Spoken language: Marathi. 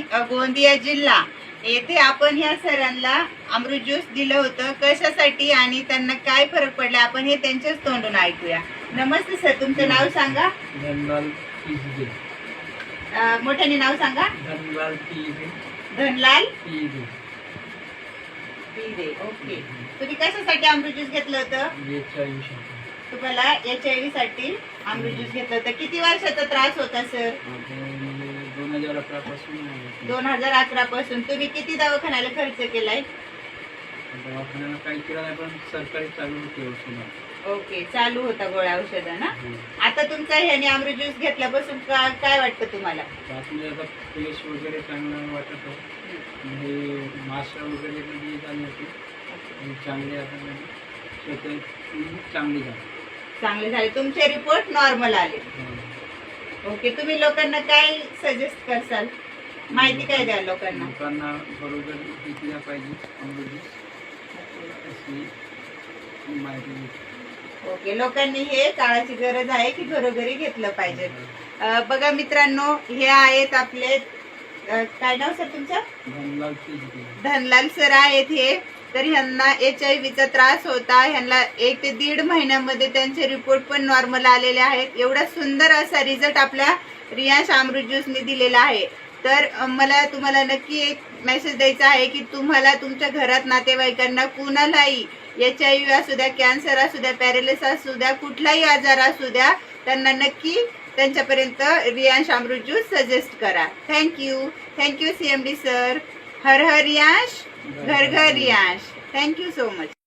गोंदिया जिल्हा. येथे आपण ह्या सरांना अमृत ज्यूस दिलं होतं. कशासाठी आणि त्यांना काय फरक पडला आपण हे त्यांच्याच तोंडून ऐकूया. नमस्ते सर तुमचं नाव सांगा? अं, मोठ्याने नाव सांगा? धनलाल धनलाल ओके. तुम्ही कशासाठी अमृत ज्यूस घेतलं होतं? तुम्हाला एच आय व्ही साठी अमृत ज्यूस घेतलं होतं. किती वर्षाचा त्रास होता सर? हजार अकरा पासून दोन हजार अकरा पासून तुम्ही किती दवाखान्याला खर्च केलाय? दवाखान्याला काही केलं नाही पण सरकारी चालू होते औषधं. ओके चालू होता गोळ्या औषध ना? आता तुमचा ह्याने अमृत ज्यूस घेतल्यापासून का- काय वाटतं तुम्हाला? आता फ्रेश वगैरे चांगलं वाटत आहे. म्हणजे माशा वगैरे मध्ये झाली होती. आणि चांगले आता म्हणजे स्वतः चांगली झाली. चांगले झाले. तुमचे रिपोर्ट नॉर्मल आले. ओके तुम्ही लोकांना काय सजेस्ट करसाल? माहिती काय द्याल लोकांना? लोकांना बरोबर घेतल्या पाहिजे अमृत अशी माहिती देतो. ओके लोकांनी हे काळाची गरज आहे की घरोघरी घेतलं पाहिजे. अं, बघा मित्रांनो हे आहेत आपले अं, काय नाव सर तुमचं? धनलाल सर आहेत हे. तर ह्यांना एच आय व्हीचा त्रास होता. ह्यांना एक ते दीड महिन्यामध्ये त्यांचे रिपोर्ट पण नॉर्मल आलेले आहेत. एवढा सुंदर असा रिझल्ट आपल्या रिया अमृत ज्यूसने दिलेला आहे. तर मला तुम्हाला नक्की एक मेसेज द्यायचा आहे की तुम्हाला तुमच्या घरात नातेवाईकांना कुणालाही एच आय व्ही असू द्या कॅन्सर असू द्या पॅरेलिस असू द्या कुठलाही आजार असू द्या त्यांना नक्की त्यांच्यापर्यंत रियांश अमृत ज्यूस सजेस्ट करा. Thank you thank you C M D sir हर हर रियांश. घर घर रियांश थँक्यू सो मच